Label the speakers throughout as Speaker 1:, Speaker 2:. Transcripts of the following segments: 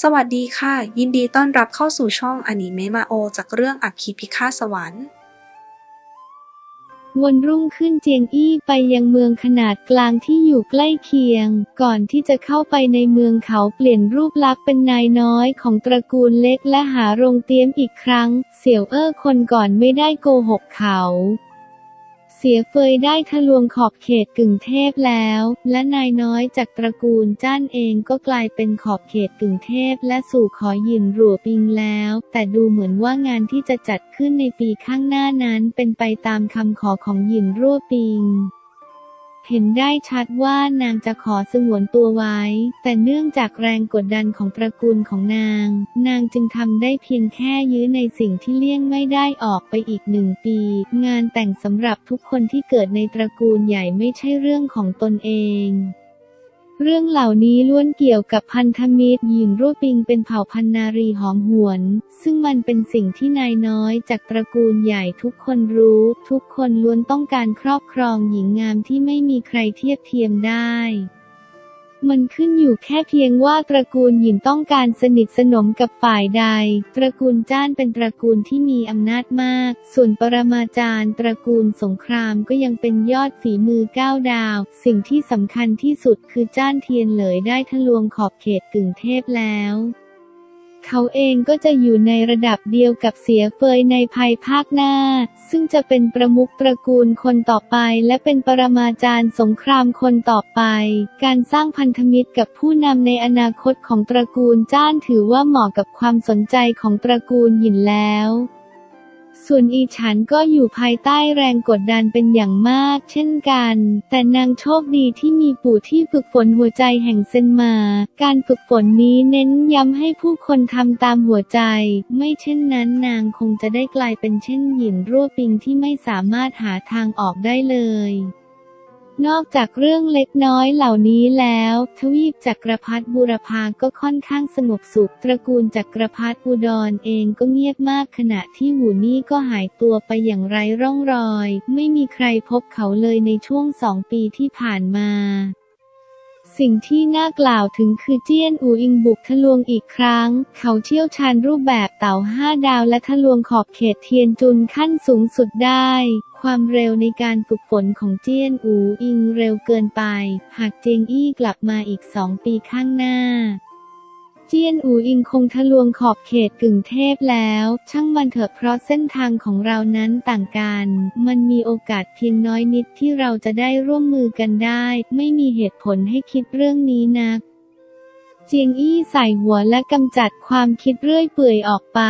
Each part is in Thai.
Speaker 1: สวัสดีค่ะ ยินดีต้อนรับเข้าสู่ช่องอนิเมะมาโอ จากเรื่องอัคคีพิฆาตสวรรค์
Speaker 2: วันรุ่งขึ้นเจียงอี้ไปยังเมืองขนาดกลางที่อยู่ใกล้เคียง ก่อนที่จะเข้าไปในเมืองเขาเปลี่ยนรูปลักษณ์เป็นนายน้อยของตระกูลเล็กและหาโรงเตรียมอีกครั้ง เสี่ยวเอ้อคนก่อนไม่ได้โกหกเขา สียเฟยได้ทะลวงขอบเขตกึ่งเทพแล้ว และนายน้อยจากตระกูลจ้านเองก็กลายเป็นขอบเขตกึ่งเทพ และสู่ขอหยินรัวปิงแล้ว แต่ดูเหมือนว่างานที่จะจัดขึ้นในปีข้างหน้านั้นเป็นไปตามคำขอของหยินรั่วปิง เห็นได้ชัดว่านางจะขอสงวนตัวไว้ แต่เนื่องจากแรงกดดันของตระกูลของนาง นางจึงทำได้เพียงแค่ยื้อในสิ่งที่เลี่ยงไม่ได้ออกไปอีกหนึ่งปี งานแต่งสำหรับทุกคนที่เกิดในตระกูลใหญ่ไม่ใช่เรื่องของตนเอง เรื่องเหล่านี้ล้วนเกี่ยวกับพันธมิตรหยินรั่วปิงเป็นเผ่าพันนารีหอมหวน ซึ่งมันเป็นสิ่งที่นายน้อยจากตระกูลใหญ่ทุกคนรู้ ทุกคนล้วนต้องการครอบครองหญิงงามที่ไม่มีใครเทียบเทียมได้ มันขึ้นอยู่แค่เพียงว่าตระกูลหยินต้องการสนิทสนมกับฝ่ายใด ตระกูลจ้านเป็นตระกูลที่มีอำนาจมาก ส่วนปรมาจารย์ ตระกูลสงครามก็ยังเป็นยอดฝีมือก้าวดาว สิ่งที่สำคัญที่สุดคือจ้านเทียนเหลยได้ทะลวงขอบเขตกึ่งเทพแล้ว เขาเองก็จะอยู่ในระดับเดียวกับเสียเฟยในภายภาคหน้า ซึ่งจะเป็นประมุขตระกูลคนต่อไป และเป็นปรมาจารย์สงครามคนต่อไป การสร้างพันธมิตรกับผู้นำในอนาคตของตระกูลจ้านถือว่าเหมาะกับความสนใจของตระกูลหยินแล้ว ส่วนอีฉันก็อยู่ภายใต้แรงกดดันเป็นอย่างมาก เช่นกัน แต่นางโชคดีที่มีปู่ที่ฝึกฝนหัวใจแห่งเซนมา การฝึกฝนนี้เน้นย้ำให้ผู้คนทำตามหัวใจ ไม่เช่นนั้นนางคงจะได้กลายเป็นเช่นหยินรั่วปิงที่ไม่สามารถหาทางออกได้เลย นอกจากเรื่องเล็กน้อยเหล่านี้แล้ว ทวีปจักรพรรดิบูรพาก็ค่อนข้างสงบสุข ตระกูลจักรพรรดิอุดรเองก็เงียบมากขณะที่หูนี่ก็หายตัวไปอย่างไร้ร่องรอย ไม่มีใครพบเขาเลยในช่วงสองปีที่ผ่านมา สิ่งที่น่ากล่าวถึงคือเจี้ยนอูอิงบุกทะลวงอีกครั้ง เขาเชี่ยวชาญรูปแบบเต่าห้าดาวและทะลวงขอบเขตเทียนจุนขั้นสูงสุดได้ ความเร็วในการฝึกฝนของเจี้ยนอูอิงเร็วเกินไป หากเจียงอี้กลับมาอีกสองปีข้างหน้า เจียนอูอิงคงทะลวงขอบเขตกึ่งเทพแล้ว ช่างมันเถอะเพราะเส้นทางของเรานั้นต่างกัน มันมีโอกาสเพียงน้อยนิดที่เราจะได้ร่วมมือกันได้ ไม่มีเหตุผลให้คิดเรื่องนี้นัก เจียงอี้ใส่หัวและกำจัดความคิดเรื่อยเปื่อยออกไป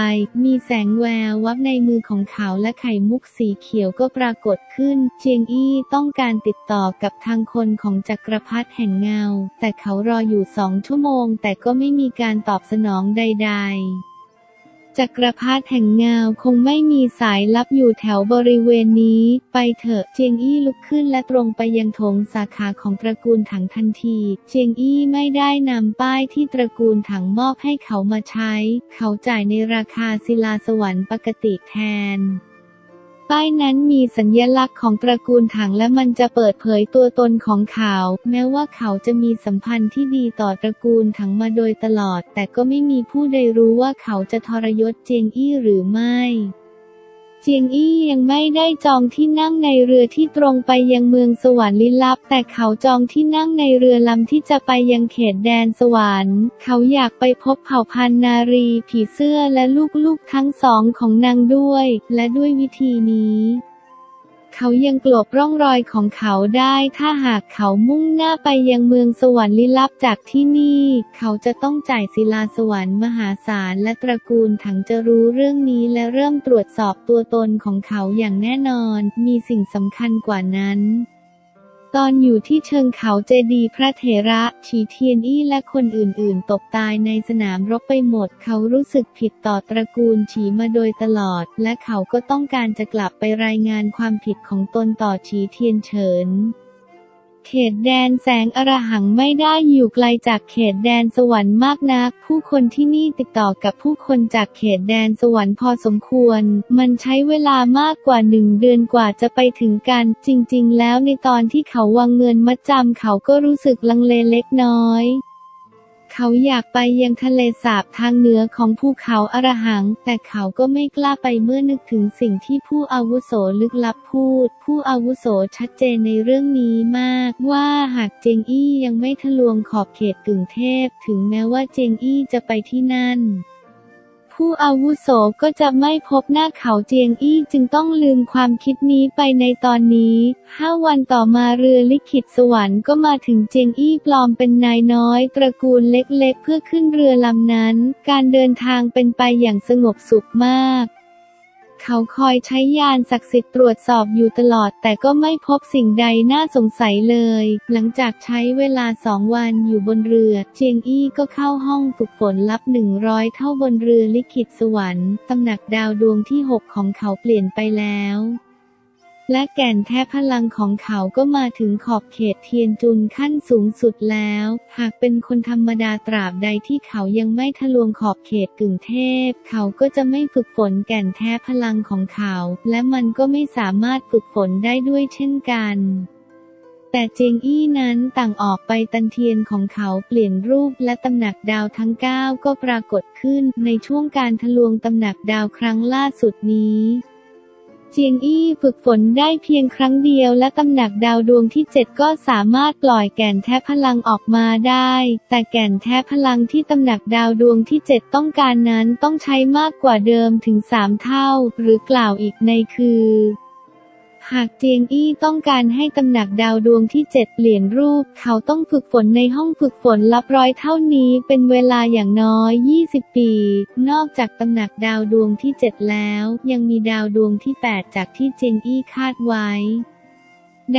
Speaker 2: มีแสงแวววับในมือของเขาและไข่มุกสีเขียวก็ปรากฏขึ้น เจียงอี้ต้องการติดต่อกับทางคนของจักรพรรดิแห่งเงา แต่เขารออยู่สองชั่วโมงแต่ก็ไม่มีการตอบสนองใด ๆ จักรพรรดิแห่งเงาคงไม่มีสายลับอยู่แถวบริเวณนี้ ไปเถอะเจียงอี้ลุกขึ้นและตรงไปยังโถงสาขาของตระกูลถังทันที เจียงอี้ไม่ได้นำป้ายที่ตระกูลถังมอบให้เขามาใช้ เขาจ่ายในราคาศิลาสวรรค์ปกติแทน ป้ายนั้นมีสัญลักษณ์ของตระกูลถังและมันจะเปิดเผยตัวตนของเขา แม้ว่าเขาจะมีสัมพันธ์ที่ดีต่อตระกูลถังมาโดยตลอด แต่ก็ไม่มีผู้ใดรู้ว่าเขาจะทรยศเจียงอี้หรือไม่ เจียงอี้ยังไม่ได้จองที่นั่งในเรือที่ตรงไปยังเมืองสวรรค์ลิลับ แต่เขาจองที่นั่งในเรือลำที่จะไปยังเขตแดนสวรรค์ เขาอยากไปพบเผ่าพันธุ์นารี ผีเสื้อและลูกๆทั้งสองของนางด้วย และด้วยวิธีนี้ เขายังกลบร่องรอยของเขาได้ ถ้าหากเขามุ่งหน้าไปยังเมืองสวรรค์ลี้ลับจากที่นี่ เขาจะต้องจ่ายศิลาสวรรค์มหาศาลและตระกูลถังจะรู้เรื่องนี้และเริ่มตรวจสอบตัวตนของเขาอย่างแน่นอน มีสิ่งสำคัญกว่านั้น ตอนอยู่ที่เชิงเขาเจดีพระเถระ ฉีเทียนอี้และคนอื่นๆ ตกตายในสนามรบไปหมด เขารู้สึกผิดต่อตระกูลฉีมาโดยตลอด และเขาก็ต้องการจะกลับไปรายงานความผิดของตนต่อฉีเทียนเฉิน เขตแดนแสงอรหังไม่ได้อยู่ไกลจากเขตแดนสวรรค์มากนัก ผู้คนที่นี่ติดต่อกับผู้คนจากเขตแดนสวรรค์พอสมควร มันใช้เวลามากกว่าหนึ่งเดือนกว่าจะไปถึงกัน จริง ๆ แล้วในตอนที่เขาวางเงินมัดจำเขาก็รู้สึกลังเลเล็กน้อย เขาอยากไปยังทะเลสาบทางเหนือของภูเขาอรหัง แต่เขาก็ไม่กล้าไปเมื่อนึกถึงสิ่งที่ผู้อาวุโสลึกลับพูด ผู้อาวุโสชัดเจนในเรื่องนี้มาก ว่าหากเจงอี้ยังไม่ทะลวงขอบเขตกึ่งเทพ ถึงแม้ว่าเจงอี้จะไปที่นั่น ผู้อาวุโสก็จะไม่พบหน้าเขาเจียงอี้จึงต้องลืมความคิดนี้ไปในตอนนี้ห้าวันต่อมาเรือลิขิตสวรรค์ก็มาถึงเจียงอี้ปลอมเป็นนายน้อย ตระกูลเล็กๆ เพื่อขึ้นเรือลำนั้น การเดินทางเป็นไปอย่างสงบสุขมาก เขาคอยใช้ยานศักดิ์สิทธิ์ตรวจสอบอยู่ตลอด แต่ก็ไม่พบสิ่งใดน่าสงสัยเลย หลังจากใช้เวลาสองวันอยู่บนเรือ เจียงอี้ก็เข้าห้องฝึกฝนรับหนึ่งร้อยเท่าบนเรือลิขิตสวรรค์ตำหนักดาวดวงที่หกของเขาเปลี่ยนไปแล้ว และแก่นแท้พลังของเขาก็มาถึงขอบเขตเทียนจุนขั้นสูงสุดแล้ว หากเป็นคนธรรมดาตราบใดที่เขายังไม่ทะลวงขอบเขตกึ่งเทพ เขาก็จะไม่ฝึกฝนแก่นแท้พลังของเขา และมันก็ไม่สามารถฝึกฝนได้ด้วยเช่นกันแต่เจงอี้นั้นต่างออกไปตันเทียนของเขาเปลี่ยนรูปและตำหนักดาวทั้ง 9 ก็ปรากฏขึ้นในช่วงการทะลวงตำหนักดาวครั้งล่าสุดนี้ เจียงอี้ฝึกฝนได้เพียงครั้งเดียวและตำหนักดาวดวงที่ 7 ก็สามารถปล่อยแก่นแท้พลังออกมาได้ แต่แก่นแท้พลังที่ตำหนักดาวดวงที่ 7 ต้องการนั้นต้องใช้มากกว่าเดิมถึง 3 เท่า หรือกล่าวอีกในคือ หากเจียงอี้ต้องการให้ตำหนักดาวดวงที่7เปลี่ยนรูป เขาต้องฝึกฝนในห้องฝึกฝนลับร้อยเท่านี้เป็นเวลาอย่างน้อย 20 ปี นอกจากตำหนักดาวดวงที่7แล้ว ยังมีดาวดวงที่ 8 จากที่เจียงอี้คาดไว้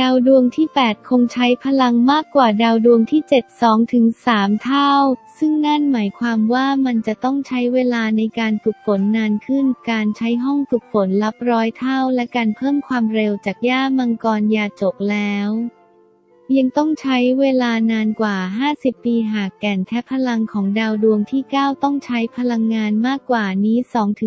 Speaker 2: ดาวดวงที่ 8 คงใช้พลังมากกว่าดาวดวงที่ 7 2ถึง3เท่า ซึ่งนั่นหมายความว่ามันจะต้องใช้เวลาในการฝึกฝนนานขึ้น การใช้ห้องฝึกฝนรับร้อยเท่า และการเพิ่มความเร็วจากย่ามังกรยาจกแล้ว ยังต้องใช้เวลานานกว่า 50 ปีหากแก่นแท้พลังของดาวดวงที่ 9 ต้องใช้พลังงานมากกว่านี้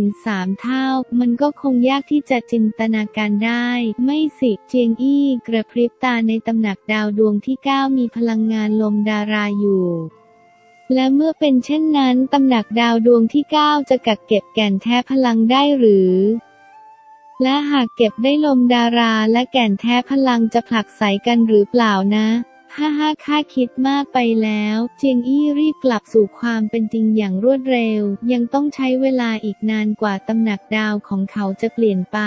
Speaker 2: 2-3 เท่า มันก็คงยากที่จะจินตนาการได้ ไม่สิเจียงอี้กระพริบตาในตำหนักดาวดวงที่ 9 มีพลังงานลมดาราอยู่และเมื่อเป็นเช่นนั้น ตำหนักดาวดวงที่ 9 จะกักเก็บแก่นแท้พลังได้หรือ และหากเก็บได้ลมดาราและแก่นแท้พลังจะผลักใสกันหรือเปล่านะฮ่าฮ่าข้าคิดมากไปแล้ว เจียงอี้รีบกลับสู่ความเป็นจริงอย่างรวดเร็ว ยังต้องใช้เวลาอีกนานกว่าตำหนักดาวของเขาจะเปลี่ยนไป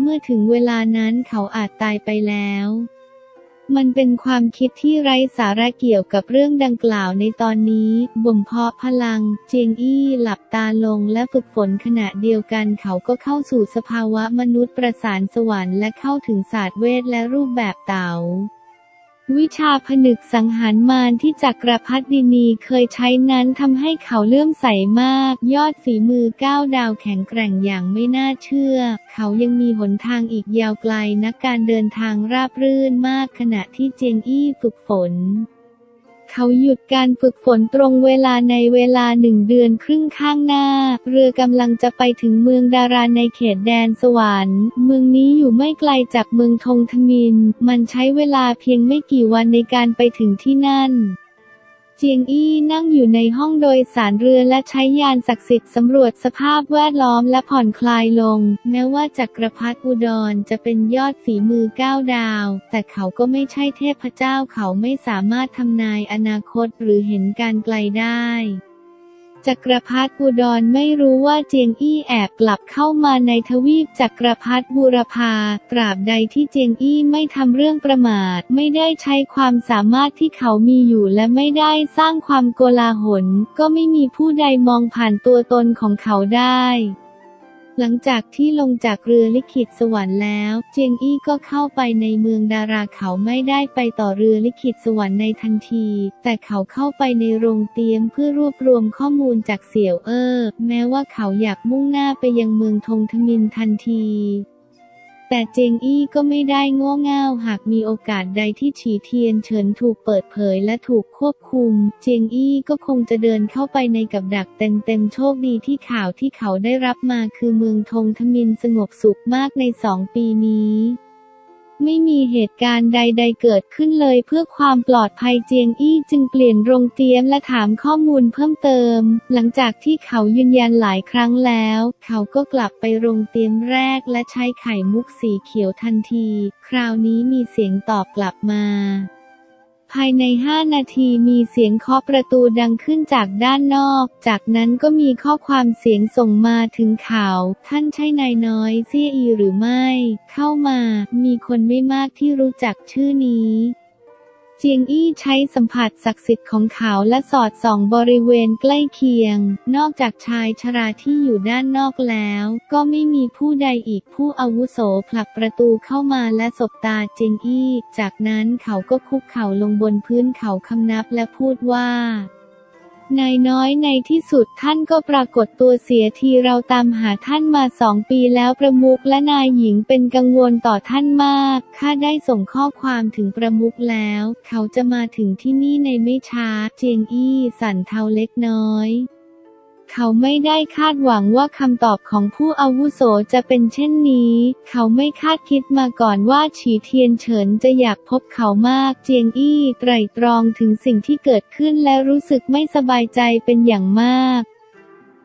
Speaker 2: เมื่อถึงเวลานั้นเขาอาจตายไปแล้ว มันเป็นความคิดที่ไร้สาระเกี่ยวกับเรื่องดังกล่าวในตอนนี้บ่มเพาะพลัง เจียงอี้หลับตาลงและฝึกฝนขณะเดียวกันเขาก็เข้าสู่สภาวะมนุษย์ประสานสวรรค์และเข้าถึงศาสตร์เวทและรูปแบบเต๋า วิชาผนึกสังหารมารที่จักรพรรดินีเคยใช้นั้นทำให้เขาเลื่อมใสมาก ยอดฝีมือก้าวดาวแข็งแกร่งอย่างไม่น่าเชื่อ เขายังมีหนทางอีกยาวไกลนักการเดินทางราบรื่นมากขณะที่เจียงอี้ฝึกฝน เขาหยุดการฝึกฝนตรงเวลาในเวลาหนึ่งเดือนครึ่งข้างหน้า เรือกำลังจะไปถึงเมืองดาราในเขตแดนสวรรค์ เมืองนี้อยู่ไม่ไกลจากเมืองทงทมิน มันใช้เวลาเพียงไม่กี่วันในการไปถึงที่นั่น เจียงอี้นั่งอยู่ในห้องโดยสารเรือและใช้ยานศักดิ์สิทธิ์สำรวจสภาพแวดล้อมและผ่อนคลายลง แม้ว่าจักรพรรดิอุดรจะเป็นยอดฝีมือก้าวดาว แต่เขาก็ไม่ใช่เทพเจ้าเขาไม่สามารถทำนายอนาคตหรือเห็นการไกลได้ จักรพรรดิอุดรไม่รู้ว่าเจียงอี้แอบกลับเข้ามาในทวีปจักรพรรดิบูรพา ตราบใดที่เจียงอี้ไม่ทำเรื่องประมาท ไม่ได้ใช้ความสามารถที่เขามีอยู่และไม่ได้สร้างความโกลาหล ก็ไม่มีผู้ใดมองผ่านตัวตนของเขาได้ หลังจากที่ลงจากเรือลิขิตสวรรค์แล้ว เจียงอี้ก็เข้าไปในเมืองดาราเขาไม่ได้ไปต่อเรือลิขิตสวรรค์ในทันที แต่เขาเข้าไปในโรงเตรียมเพื่อรวบรวมข้อมูลจากเสี่ยวเอ้อแม้ว่าเขาอยากมุ่งหน้าไปยังเมืองทงทมินทันที แต่เจงอี้ก็ไม่ได้โง่เง่าหากมีโอกาสใดที่ฉีเทียนเฉินถูกเปิดเผยและถูกควบคุม เจงอี้ก็คงจะเดินเข้าไปในกับดักเต็มๆโชคดีที่ข่าวที่เขาได้รับมาคือเมืองทงทมินสงบสุขมากในสองปีนี้ ไม่มีเหตุการณ์ใด ๆ เกิดขึ้นเลยเพื่อความปลอดภัยเจียงอี้จึงเปลี่ยนโรงเตรียมและถามข้อมูลเพิ่มเติม หลังจากที่เขายืนยันหลายครั้งแล้ว เขาก็กลับไปโรงเตรียมแรกและใช้ไข่มุกสีเขียวทันที คราวนี้มีเสียงตอบกลับมา ภายใน 5 นาทีมีเสียงเคาะประตูดังขึ้นจากด้านนอก จากนั้นก็มีข้อความเสียงส่งมาถึงเขา ท่านใช่นายน้อยเซียอีหรือไม่ เข้ามา มีคนไม่มากที่รู้จักชื่อนี้ เจียงอี้ใช้สัมผัสศักดิ์สิทธิ์ของเขาและสอดส่องบริเวณใกล้เคียง นอกจากชายชราที่อยู่ด้านนอกแล้ว ก็ไม่มีผู้ใดอีกผู้อาวุโสผลักประตูเข้ามาและสบตาเจียงอี้ จากนั้นเขาก็คุกเข่าลงบนพื้นเขาคำนับและพูดว่า นายน้อยในที่สุดท่านก็ปรากฏตัวเสียทีเราตามหาท่านมาสองปีแล้วประมุขและนายหญิงเป็นกังวลต่อท่านมาก ข้าได้ส่งข้อความถึงประมุขแล้ว เขาจะมาถึงที่นี่ในไม่ช้า เจียงอี้สั่นเทาเล็กน้อย เขาไม่ได้คาดหวังว่าคำตอบของผู้อาวุโสจะเป็นเช่นนี้ เขาไม่คาดคิดมาก่อนว่าฉีเทียนเฉินจะอยากพบเขามาก เจียงอี้ไตรตรองถึงสิ่งที่เกิดขึ้นและรู้สึกไม่สบายใจเป็นอย่างมาก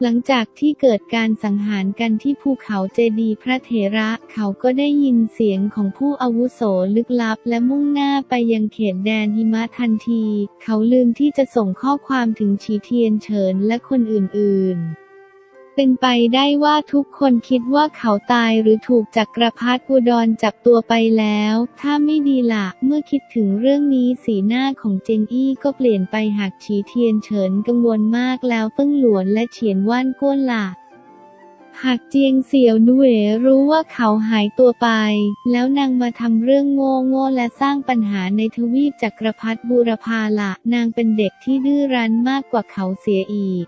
Speaker 2: หลังจากที่เกิดการสังหารกันที่ภูเขาเจดีพระเถระเขาก็ได้ยินเสียงของผู้อาวุโสลึกลับ และมุ่งหน้าไปยังเขตแดนหิมะทันที เขาลืมที่จะส่งข้อความถึงชีเทียนเฉินและคนอื่นๆ เป็นไปได้ว่าทุกคนคิดว่าเขาตายหรือถูกจักรพรรดิอุดรจับตัวไปแล้ว ถ้าไม่ดีละเมื่อคิดถึงเรื่องนี้สีหน้าของเจงอี้ก็เปลี่ยนไปหากฉีเทียนเฉินกังวลมากแล้วเปิ้งหลวนและเฉียนว่านก้วนล่ะหากเจียงเสี่ยวนุเอรู้ว่าเขาหายตัวไป แล้วนางมาทำเรื่องโง่โง่และสร้างปัญหาในทวีปจักรพรรดิบูรพาละนางเป็นเด็กที่ดื้อรั้นมากกว่าเขาเสียอีก